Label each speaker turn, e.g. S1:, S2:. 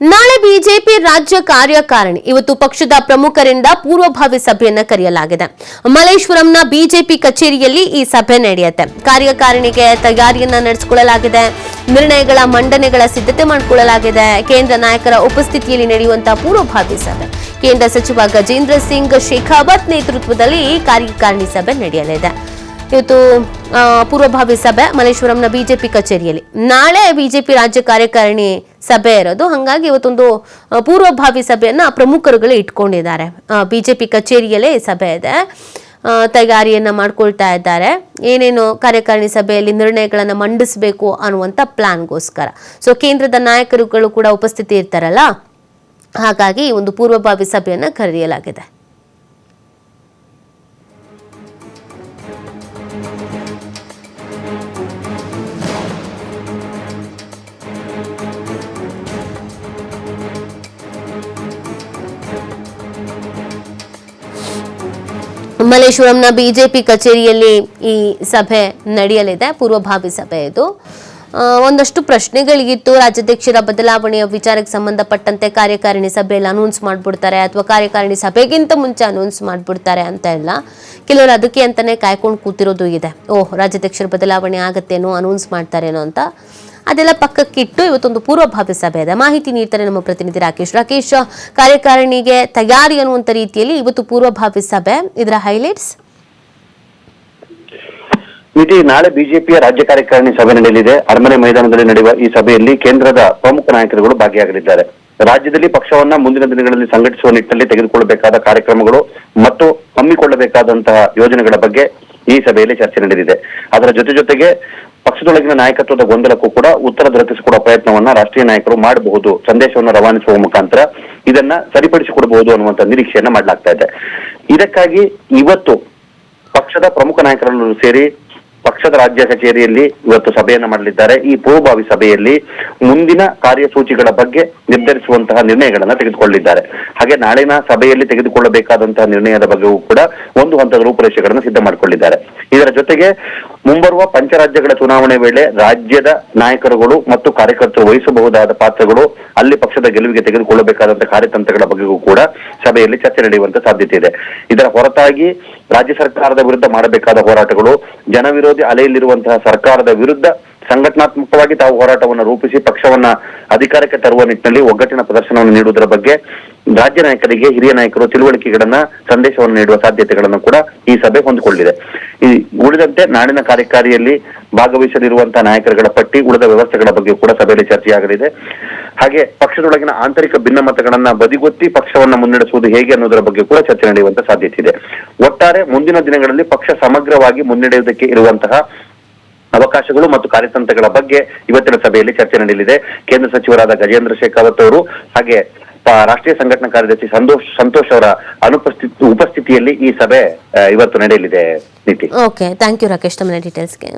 S1: ನಾಳೆ ಬಿಜೆಪಿ ರಾಜ್ಯ ಕಾರ್ಯಕಾರಿಣಿ, ಇವತ್ತು ಪಕ್ಷದ ಪ್ರಮುಖರಿಂದ ಪೂರ್ವಭಾವಿ ಸಭೆಯನ್ನ ಕರೆಯಲಾಗಿದೆ. ಮಲ್ಲೇಶ್ವರಂನ ಬಿಜೆಪಿ ಕಚೇರಿಯಲ್ಲಿ ಈ ಸಭೆ ನಡೆಯುತ್ತೆ. ಕಾರ್ಯಕಾರಿಣಿಗೆ ತಯಾರಿಯನ್ನ ನಡೆಸಿಕೊಳ್ಳಲಾಗಿದೆ. ನಿರ್ಣಯಗಳ ಮಂಡನೆಗಳ ಸಿದ್ಧತೆ ಮಾಡಿಕೊಳ್ಳಲಾಗಿದೆ. ಕೇಂದ್ರ ನಾಯಕರ ಉಪಸ್ಥಿತಿಯಲ್ಲಿ ನಡೆಯುವಂತಹ ಪೂರ್ವಭಾವಿ ಸಭೆ. ಕೇಂದ್ರ ಸಚಿವ ಗಜೇಂದ್ರ ಸಿಂಗ್ ಶೇಖಾವತ್ ನೇತೃತ್ವದಲ್ಲಿ ಈ ಕಾರ್ಯಕಾರಿಣಿ ಸಭೆ ನಡೆಯಲಿದೆ. ಇವತ್ತು ಪೂರ್ವಭಾವಿ ಸಭೆ ಮಲ್ಲೇಶ್ವರಂನ ಬಿಜೆಪಿ ಕಚೇರಿಯಲ್ಲಿ. ನಾಳೆ ಬಿಜೆಪಿ ರಾಜ್ಯ ಕಾರ್ಯಕಾರಿಣಿ ಸಭೆ ಇರೋದು. ಹಾಗಾಗಿ ಇವತ್ತೊಂದು ಪೂರ್ವಭಾವಿ ಸಭೆಯನ್ನ ಪ್ರಮುಖರುಗಳು ಇಟ್ಕೊಂಡಿದ್ದಾರೆ. ಬಿಜೆಪಿ ಕಚೇರಿಯಲ್ಲೇ ಈ ಸಭೆ ಇದೆ. ತಯಾರಿಯನ್ನು ಮಾಡ್ಕೊಳ್ತಾ ಇದ್ದಾರೆ. ಏನೇನು ಕಾರ್ಯಕಾರಿಣಿ ಸಭೆಯಲ್ಲಿ ನಿರ್ಣಯಗಳನ್ನು ಮಂಡಿಸಬೇಕು ಅನ್ನುವಂಥ ಪ್ಲಾನ್ಗೋಸ್ಕರ. ಸೊ ಕೇಂದ್ರದ ನಾಯಕರುಗಳು ಕೂಡ ಉಪಸ್ಥಿತಿ ಇರ್ತಾರಲ್ಲ? ಹಾಗಾಗಿ ಒಂದು ಪೂರ್ವಭಾವಿ ಸಭೆಯನ್ನು ಕರೆಯಲಾಗಿದೆ. ಮಲ್ಲೇಶ್ವರಂನ ಬಿಜೆಪಿ ಕಚೇರಿಯಲ್ಲಿ ಈ ಸಭೆ ನಡೆಯಲಿದೆ, ಪೂರ್ವಭಾವಿ ಸಭೆ ಇದು. ಒಂದಷ್ಟು ಪ್ರಶ್ನೆಗಳಿಗಿತ್ತು. ರಾಜ್ಯಾಧ್ಯಕ್ಷರ ಬದಲಾವಣೆಯ ವಿಚಾರಕ್ಕೆ ಸಂಬಂಧಪಟ್ಟಂತೆ ಕಾರ್ಯಕಾರಿಣಿ ಸಭೆಯಲ್ಲಿ ಅನೌನ್ಸ್ ಮಾಡಿಬಿಡ್ತಾರೆ ಅಥವಾ ಕಾರ್ಯಕಾರಿಣಿ ಸಭೆಗಿಂತ ಮುಂಚೆ ಅನೌನ್ಸ್ ಮಾಡಿಬಿಡ್ತಾರೆ ಅಂತ ಎಲ್ಲ ಕೆಲವರು ಅದಕ್ಕೆ ಅಂತಲೇ ಕಾಯ್ಕೊಂಡು ಕೂತಿರೋದು ಇದೆ. ಓಹ್, ರಾಜ್ಯಾಧ್ಯಕ್ಷರ ಬದಲಾವಣೆ ಆಗತ್ತೇನೋ ಅನೌನ್ಸ್ ಮಾಡ್ತಾರೇನೋ ಅಂತ. ಅದೆಲ್ಲ ಪಕ್ಕಕ್ಕಿಟ್ಟು ಇವತ್ತೊಂದು ಪೂರ್ವಭಾವಿ ಸಭೆ ಇದೆ ಮಾಹಿತಿ ನೀಡ್ತಾರೆ ನಮ್ಮ ಪ್ರತಿನಿಧಿ ರಾಕೇಶ್. ರಾಕೇಶ್, ಕಾರ್ಯಕಾರಿಣಿಗೆ ತಯಾರಿ ಅನ್ನುವಂತ ರೀತಿಯಲ್ಲಿ ಇವತ್ತು ಪೂರ್ವಭಾವಿ ಸಭೆ. ಇದರ ಹೈಲೈಟ್ಸ್?
S2: ನಿಧಿ, ನಾಳೆ ಬಿಜೆಪಿಯ ರಾಜ್ಯ ಕಾರ್ಯಕಾರಿಣಿ ಸಭೆ ನಡೆಯಲಿದೆ. ಅರಮನೆ ಮೈದಾನದಲ್ಲಿ ನಡೆಯುವ ಈ ಸಭೆಯಲ್ಲಿ ಕೇಂದ್ರದ ಪ್ರಮುಖ ನಾಯಕರುಗಳು ಭಾಗಿಯಾಗಲಿದ್ದಾರೆ. ರಾಜ್ಯದಲ್ಲಿ ಪಕ್ಷವನ್ನ ಮುಂದಿನ ದಿನಗಳಲ್ಲಿ ಸಂಘಟಿಸುವ ನಿಟ್ಟಿನಲ್ಲಿ ತೆಗೆದುಕೊಳ್ಳಬೇಕಾದ ಕಾರ್ಯಕ್ರಮಗಳು ಮತ್ತು ಹಮ್ಮಿಕೊಳ್ಳಬೇಕಾದಂತಹ ಯೋಜನೆಗಳ ಬಗ್ಗೆ ಈ ಸಭೆಯಲ್ಲಿ ಚರ್ಚೆ ನಡೆದಿದೆ. ಅದರ ಜೊತೆ ಜೊತೆಗೆ ಪಕ್ಷದೊಳಗಿನ ನಾಯಕತ್ವದ ಗೊಂದಲಕ್ಕೂ ಕೂಡ ಉತ್ತರ ದೊರಕಿಸಿಕೊಡುವ ಪ್ರಯತ್ನವನ್ನ ರಾಷ್ಟ್ರೀಯ ನಾಯಕರು ಮಾಡಬಹುದು, ಸಂದೇಶವನ್ನು ರವಾನಿಸುವ ಮುಖಾಂತರ ಇದನ್ನ ಸರಿಪಡಿಸಿಕೊಡಬಹುದು ಅನ್ನುವಂತ ನಿರೀಕ್ಷೆಯನ್ನ ಮಾಡಲಾಗ್ತಾ ಇದೆ. ಇದಕ್ಕಾಗಿ ಇವತ್ತು ಪಕ್ಷದ ಪ್ರಮುಖ ನಾಯಕರನ್ನು ಸೇರಿ ಪಕ್ಷದ ರಾಜ್ಯ ಕಚೇರಿಯಲ್ಲಿ ಇವತ್ತು ಸಭೆಯನ್ನ ಮಾಡಲಿದ್ದಾರೆ. ಈ ಪೂರ್ವಭಾವಿ ಸಭೆಯಲ್ಲಿ ಮುಂದಿನ ಕಾರ್ಯಸೂಚಿಗಳ ಬಗ್ಗೆ ನಿರ್ಧರಿಸುವಂತಹ ನಿರ್ಣಯಗಳನ್ನ ತೆಗೆದುಕೊಳ್ಳಿದ್ದಾರೆ ಹಾಗೆ ನಾಳಿನ ಸಭೆಯಲ್ಲಿ ತೆಗೆದುಕೊಳ್ಳಬೇಕಾದಂತಹ ನಿರ್ಣಯದ ಬಗ್ಗೆಯೂ ಕೂಡ ಒಂದು ಹಂತದ ರೂಪುರೇಷೆಗಳನ್ನು ಸಿದ್ಧ ಮಾಡಿಕೊಂಡಿದ್ದಾರೆ ಇದರ ಜೊತೆಗೆ ಮುಂಬರುವ ಪಂಚರಾಜ್ಯಗಳ ಚುನಾವಣೆ ವೇಳೆ ರಾಜ್ಯದ ನಾಯಕರುಗಳು ಮತ್ತು ಕಾರ್ಯಕರ್ತರು ವಹಿಸಬಹುದಾದ ಪಾತ್ರಗಳು ಅಲ್ಲಿ ಪಕ್ಷದ ಗೆಲುವಿಗೆ ತೆಗೆದುಕೊಳ್ಳಬೇಕಾದಂತಹ ಕಾರ್ಯತಂತ್ರಗಳ ಬಗ್ಗೆಯೂ ಕೂಡ ಸಭೆಯಲ್ಲಿ ಚರ್ಚೆ ನಡೆಯುವಂತ ಸಾಧ್ಯತೆ ಇದೆ. ಇದರ ಹೊರತಾಗಿ ರಾಜ್ಯ ಸರ್ಕಾರದ ವಿರುದ್ಧ ಮಾಡಬೇಕಾದ ಹೋರಾಟಗಳು, ಜನವಿರೋಧಿ ಅಲೆಯಲ್ಲಿರುವಂತಹ ಸರ್ಕಾರದ ವಿರುದ್ಧ ಸಂಘಟನಾತ್ಮಕವಾಗಿ ತಾವು ಹೋರಾಟವನ್ನು ರೂಪಿಸಿ ಪಕ್ಷವನ್ನ ಅಧಿಕಾರಕ್ಕೆ ತರುವ ನಿಟ್ಟಿನಲ್ಲಿ ಒಗ್ಗಟ್ಟಿನ ಪ್ರದರ್ಶನವನ್ನು ನೀಡುವುದರ ಬಗ್ಗೆ ರಾಜ್ಯ ನಾಯಕರಿಗೆ, ಹಿರಿಯ ನಾಯಕರು ತಿಳುವಳಿಕೆಗಳನ್ನ, ಸಂದೇಶವನ್ನು ನೀಡುವ ಸಾಧ್ಯತೆಗಳನ್ನು ಕೂಡ ಈ ಸಭೆ ಹೊಂದಿಕೊಂಡಿದೆ. ಈ ಉಳಿದಂತೆ ನಾಡಿನ ಕಾರ್ಯಕಾರಿಯಲ್ಲಿ ಭಾಗವಹಿಸಲಿರುವಂತಹ ನಾಯಕರುಗಳ ಪಟ್ಟಿ, ಉಳಿದ ವ್ಯವಸ್ಥೆಗಳ ಬಗ್ಗೆ ಕೂಡ ಸಭೆಯಲ್ಲಿ ಚರ್ಚೆಯಾಗಲಿದೆ. ಹಾಗೆ ಪಕ್ಷದೊಳಗಿನ ಆಂತರಿಕ ಭಿನ್ನಮತಗಳನ್ನ ಬದಿಗೊತ್ತಿ ಪಕ್ಷವನ್ನ ಮುನ್ನಡೆಸುವುದು ಹೇಗೆ ಅನ್ನೋದರ ಬಗ್ಗೆ ಕೂಡ ಚರ್ಚೆ ನಡೆಯುವಂತ ಸಾಧ್ಯತೆ ಇದೆ. ಒಟ್ಟಾರೆ ಮುಂದಿನ ದಿನಗಳಲ್ಲಿ ಪಕ್ಷ ಸಮಗ್ರವಾಗಿ ಮುನ್ನಡೆಯುವುದಕ್ಕೆ ಇರುವಂತಹ ಅವಕಾಶಗಳು ಮತ್ತು ಕಾರ್ಯತಂತ್ರಗಳ ಬಗ್ಗೆ ಇವತ್ತಿನ ಸಭೆಯಲ್ಲಿ ಚರ್ಚೆ ನಡೆಯಲಿದೆ. ಕೇಂದ್ರ ಸಚಿವರಾದ ಗಜೇಂದ್ರ ಶೇಖಾವತ್ ಅವರು ಹಾಗೆ ರಾಷ್ಟ್ರೀಯ ಸಂಘಟನಾ ಕಾರ್ಯದರ್ಶಿ ಸಂತೋಷ್ ಸಂತೋಷ್ ಅವರ ಅನುಪಸ್ಥಿತಿ, ಉಪಸ್ಥಿತಿಯಲ್ಲಿ ಈ ಸಭೆ ಇವತ್ತು ನಡೆಯಲಿದೆ.
S1: ಓಕೆ ಥ್ಯಾಂಕ್ ಯು ರಾಕೇಶ್ ತಮ್ಮ ಡೀಟೇಲ್ಸ್ಗೆ